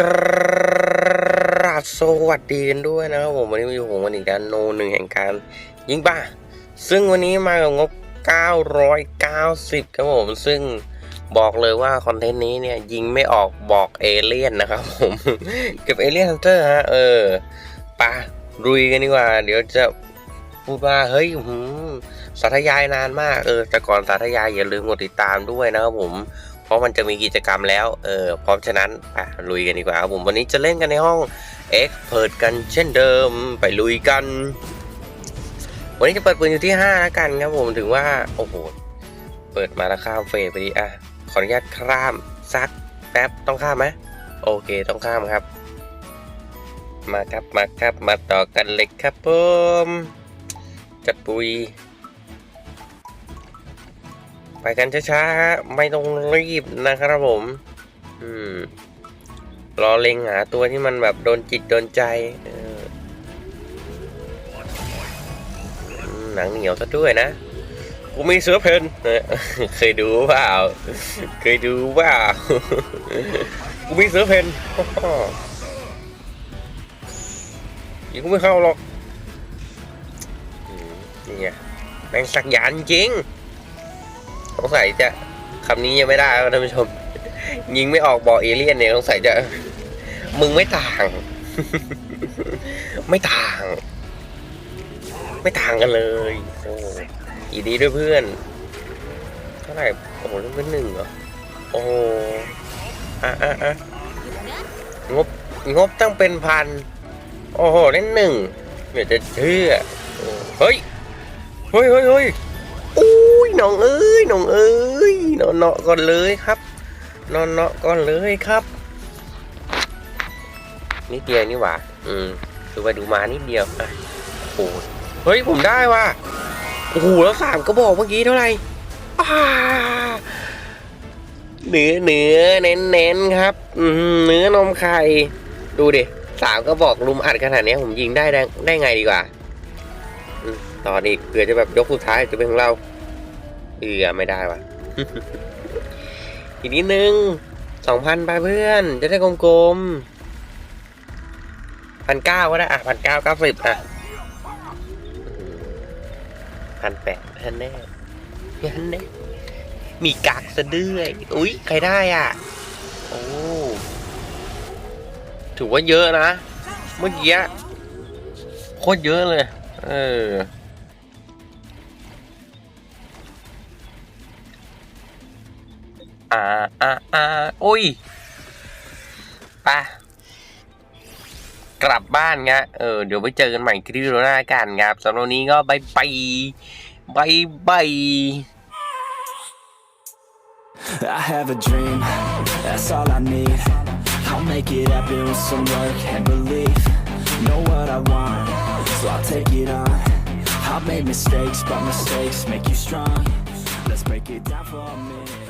กราบสวัสดีกันด้วยนะครับผมวันนี้มาอยู่ผมวันอีกแล้วโนหนึ่งแห่งการยิงป่าซึ่งวันนี้มากับงบ 990 ครับผมซึ่งบอกเลยว่าคอนเทนต์นี้เนี่ยยิงไม่ออกบอกเอเลี่ยนนะครับผมเก็บเอเลี่ยนฮันเตอร์ฮะเออปะรุยกันดีกว่า เดี๋ยวจะพูดว่าเฮ้ยหืมสาธยายนานมากเออแต่ก่อนสาธยายอย่าลืมกดติดตามด้วยนะครับผม เพราะมันจะมีกิจกรรมแล้ว เออเพราะฉะนั้นอะลุยกันดีกว่าครับผมวันนี้จะเล่นกันในห้อง X เปิดกันเช่นเดิมไปลุยกัน วันนี้จะเปิดปืนอยู่ที่ 5 แล้วกันครับผมถึงว่า โอ้โห เปิดมาแล้วข้ามเฟสไปดีอะขออนุญาตข้ามซักแป๊บต้องข้ามไหมโอเคต้องข้ามครับ มาครับมาครับมาต่อกันเลยครับผมจัดปุย ไปกันช้าๆ ไม่ต้องรีบนะครับผม อืม รอเล็งหาตัวที่มันแบบโดนจิตโดนใจหนังเหนียวซะด้วยนะ กูมีเสือเพนเออเคยดูเปล่า เคยดูเปล่า กูมีเสือเพนยิงกูไม่เข้าหรอกอืมนี่ไงแม่งสักยานจริง สงสัยจะคำนี้ยังไม่ได้ครับท่านผู้ชม ยิงไม่ออกบอกเอเลี่ยนเนี่ยสงสัยจะ มึงไม่ต่าง ไม่ต่าง ไม่ต่างกันเลยโอ้ยินดีด้วยเพื่อนเท่าไหร่โอ้โหเรื่องเป็นหนึ่งเหรอโอ้อะอะอะงบงบตั้งเป็นพัน โอ้โหเล่นหนึ่งเดี๋ยวจะเชื่อเฮ้ย เฮ้ยเฮ้ยเฮ้ย น้องเอ้ยน้องเอ้ยนอนเนาะก่อนเลยครับ นอนเนาะก่อนเลยครับ นิดเดียวนี่หว่าอืมดูไปดูมานิดเดียวอะโอ้เฮ้ยผมได้ว่ะโอ้โหแล้วสามก็บอกเมื่อกี้เท่าไหร่เนื้อเนื้อเน้นเน้นๆครับอืเนื้อนมไข่ดูดิสามก็บอกลุมอัดขนาดเนี้ยผมยิงได้ได้ไงดีกว่าอต่ออีกเผื่อจะแบบยกสุดท้ายจะเป็นของเรา เอือไม่ได้ว่ะอีกนิดนึงสองพันไปเพื่อน จะได้กลมๆพันเก้าก็ได้ อะพันเก้าเก้าสิบอะพันแปดพันแน่พันแน่มีกากซะด้วยอุ๊ยใครได้อะ โอ้ ถือว่าเยอะนะ เมื่อกี้โคตรเยอะเลย เออ อ่าอ่าอ่าโอ้ยปะกลับบ้านงะเออ เดี๋ยวไปเจอกันใหม่คลิปหน้ากันครับสำหรับวันนี้ก็บายบายบายบาย I have a dream, that's all I need. I'll make it happen with some work and belief. Know what I want, so I'll take it on. I've made mistakes, but mistakes make you strong. Let's break it down for a minute.